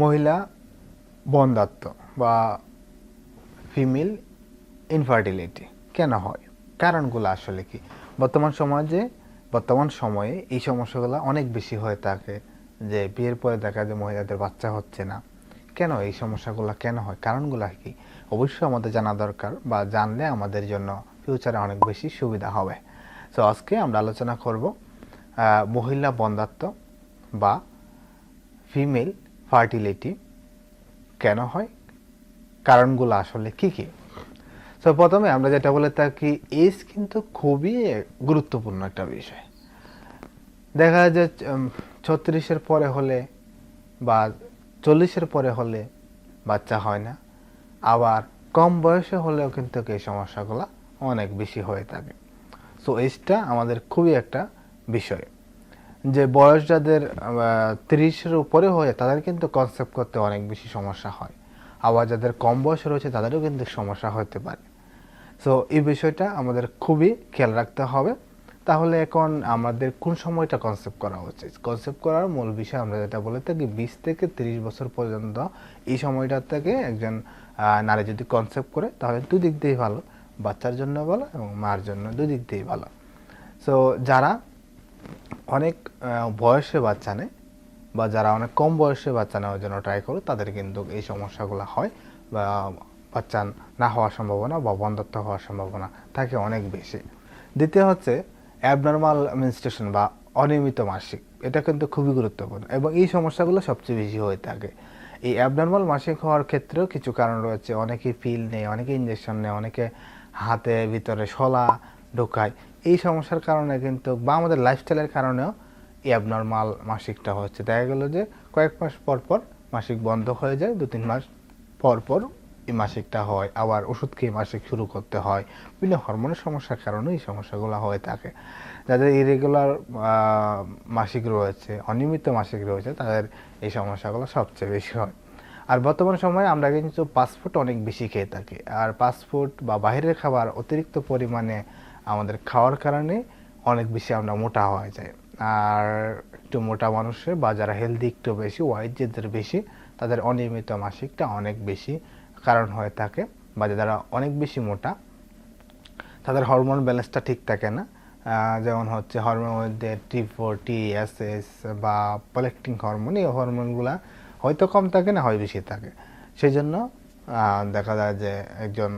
মহিলা বন্ধাত্ম বা female infertility কেন হয়? কারণগুলো আসলে কি? বর্তমান সমাজে, বর্তমান সময়ে এই সমস্যাগুলো অনেক বেশি হয়ে থাকে যে বিয়ের পরে দেখা যায় মহিলাদের বাচ্চা হচ্ছে না। কেন এই সমস্যাগুলো কেন হয়? কারণগুলো কি? অবশ্যই আমাদের জানা দরকার বা জানলে আমাদের জন্য ফিউচারে অনেক বেশি সুবিধা হবে। তো আজকে আমরা আলোচনা করব মহিলা বন্ধাত্ম বা ফিমেল ফার্টিলিটি কেন হয়? কারণগুলো আসলে কি কি? তো প্রথমে আমরা যেটা বলে থাকি এজ কিন্তু খুবই গুরুত্বপূর্ণ একটা বিষয়। দেখা যায় যে ছত্রিশের পরে হলে বা চল্লিশের পরে হলে বাচ্চা হয় না। আবার কম বয়সে হলেও কিন্তু এই সমস্যাগুলো অনেক বেশি হয়ে থাকে। সো এজটা আমাদের খুবই একটা বিষয়। যে বয়স যাদের তিরিশের উপরে হয়ে তাদের কিন্তু কনসেপ্ট করতে অনেক বেশি সমস্যা হয়। আবার যাদের কম বয়সে রয়েছে তাদেরও কিন্তু সমস্যা হতে পারে। সো এই বিষয়টা আমাদের খুবই খেয়াল রাখতে হবে। তাহলে এখন আমাদের কোন সময়টা কনসেপ্ট করা উচিত? কনসেপ্ট করার মূল বিষয় আমরা যেটা বলে থাকি, বিশ থেকে তিরিশ বছর পর্যন্ত এই সময়টা থেকে একজন নারী যদি কনসেপ্ট করে, তাহলে দুদিক দিয়েই ভালো। বাচ্চার জন্য ভালো এবং মার জন্য দুদিক দিয়েই ভালো। সো যারা অনেক বয়সে বাচ্চা নেয় বা যারা অনেক কম বয়সে বাচ্চা নেওয়ার জন্য ট্রাই করে, তাদের কিন্তু এই সমস্যাগুলো হয় বা বাচ্চা না হওয়ার সম্ভাবনা বা বন্ধত্ব হওয়ার সম্ভাবনা থাকে অনেক বেশি। দ্বিতীয় হচ্ছে অ্যাবনর্মাল মেনস্ট্রেশন বা অনিয়মিত মাসিক, এটা কিন্তু খুবই গুরুত্বপূর্ণ এবং এই সমস্যাগুলো সবচেয়ে বেশি হয়ে থাকে। এই অ্যাবনর্মাল মাসিক হওয়ার ক্ষেত্রেও কিছু কারণ রয়েছে অনেকে পিল নেয় অনেকে ইঞ্জেকশন নেয়, অনেকে হাতে, ভিতরে শলা ঢোকায় এই সমস্যার কারণে কিন্তু বা আমাদের লাইফস্টাইলের কারণেও এই অ্যাবনর্মাল মাসিকটা হচ্ছে। দেখা গেল যে কয়েক মাস পর পর মাসিক বন্ধ হয়ে যায়, দু তিন মাস পর পর এই মাসিকটা হয়। আবার ওষুধ খেয়ে মাসিক শুরু করতে হয়। বিভিন্ন হরমোনের সমস্যার কারণে এই সমস্যাগুলো হয়ে থাকে। যাদের ইরেগুলার মাসিক রয়েছে, অনিয়মিত মাসিক রয়েছে, তাদের এই সমস্যাগুলো সবচেয়ে বেশি হয়। আর বর্তমান সময়ে আমরা কিন্তু পাসপোর্ট অনেক বেশি খেয়ে থাকি। আর পাসপোর্ট বা বাইরের খাবার অতিরিক্ত পরিমাণে আমাদের খাওয়ার কারণে অনেক বেশি আমরা মোটা হয়ে যায় আর একটু মোটা মানুষের বা যারা হেলদি একটু বেশি ওয়াইট যাদের বেশি, তাদের অনিয়মিত মাসিকটা অনেক বেশি কারণ হয়ে থাকে বা যারা অনেক বেশি মোটা, তাদের হরমোন ব্যালেন্সটা ঠিক থাকে না। যেমন হচ্ছে হরমোনের মধ্যে T four T S S বা পলেক্টিং হরমোন এই হরমোনগুলা হয়তো কম থাকে না, হয় বেশি থাকে। সেই জন্য দেখা যায় যে একজন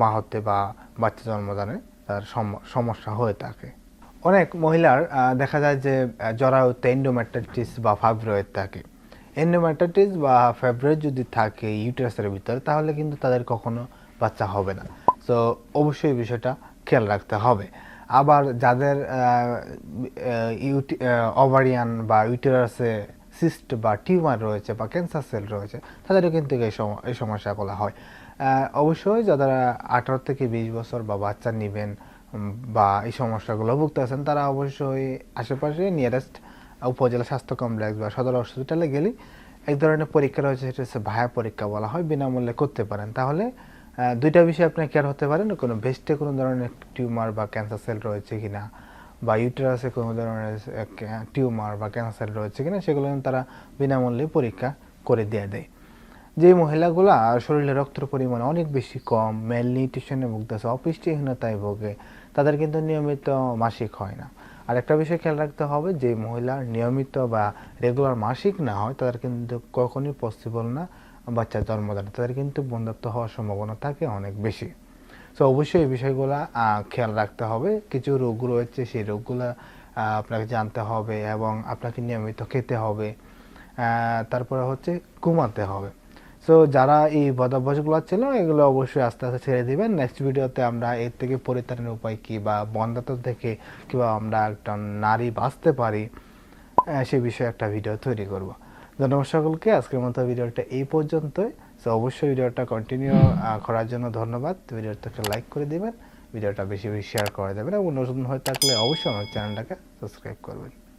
মা হতে বা বাচ্চা জন্মদানে তার সম- সমস্যা হয়ে থাকে। অনেক মহিলার দেখা যায় যে জরায়ুতে এন্ডোমেট্রাইটিস বা ফাইব্রয়েড থাকে। এন্ডোমেট্রাইটিস বা ফাইব্রয়েড যদি থাকে ইউটেরাসের ভিতরে, তাহলে কিন্তু তাদের কখনো বাচ্চা হবে না। তো অবশ্যই বিষয়টা খেয়াল রাখতে হবে। আবার যাদের ইউটি ওভারিয়ান বা ইউটেরাসে সিস্ট বা টিউমার রয়েছে বা ক্যান্সার সেল রয়েছে, তাদেরও কিন্তু এই এই সমস্যাগুলো হয়। অবশ্যই যারা আঠারো থেকে বিশ বছর বা বাচ্চা নেবেন বা এই সমস্যাগুলো ভুগতেছেন তারা অবশ্যই আশেপাশে নিয়ারেস্ট উপজেলা স্বাস্থ্য কমপ্লেক্স বা সদর হসপিটালে গেলে এক ধরনের পরীক্ষা রয়েছে, সেটা হচ্ছে ভায়া পরীক্ষা বলা হয়, বিনামূল্যে করতে পারেন। তাহলে দুইটা বিষয়ে আপনি কেয়ার হতে পারেন, কোনো ভেস্টে কোনো ধরনের টিউমার বা ক্যান্সার সেল রয়েছে কিনা। বা ইউটেরাসে কোনো ধরনের টিউমার বা ক্যান্সার রয়েছে কিনা, সেগুলো তারা বিনামূল্যে পরীক্ষা করে দিয়ে দেয়। যে মহিলাগুলা শরীরে রক্তের পরিমাণ অনেক বেশি কম মেল নিউট্রিশনে ভুগতেছে অপুষ্টিহীনতায় ভোগে, তাদের কিন্তু নিয়মিত মাসিক হয় না। আর একটা বিষয় খেয়াল রাখতে হবে, যে মহিলার নিয়মিত বা রেগুলার মাসিক না হয়, তাদের কিন্তু কখনই পসিবল না বাচ্চা জন্মদান, তাদের কিন্তু বন্ধুত্ব হওয়ার সম্ভাবনা থাকে অনেক বেশি। তো অবশ্যই এই বিষয়গুলো খেয়াল রাখতে হবে। কিছু রোগ রয়েছে, সেই রোগগুলো আপনাকে জানতে হবে এবং আপনাকে নিয়মিত খেতে হবে। তারপরে হচ্ছে ঘুমাতে হবে। সো যারা এই বদাভ্যাসগুলো ছিল, এগুলো অবশ্যই আস্তে আস্তে ছেড়ে দিবেন। নেক্সট ভিডিওতে আমরা এর থেকে পরিত্রাণের উপায় কি বা বন্ধাত্ম থেকে কিংবা আমরা একটা নারী বাঁচতে পারি সে বিষয়ে একটা ভিডিও তৈরি করব। ধন্যবাদ সকলকে। আজকের মতো ভিডিওটা এই পর্যন্তই। সো অবশ্যই ভিডিওটা কন্টিনিউ করার জন্য ধন্যবাদ। ভিডিওটাকে লাইক করে দেবেন ভিডিওটা বেশি বেশি শেয়ার করে দেবেন এবং নতুন হয়ে থাকলে অবশ্যই আমার চ্যানেলটাকে সাবস্ক্রাইব করবেন।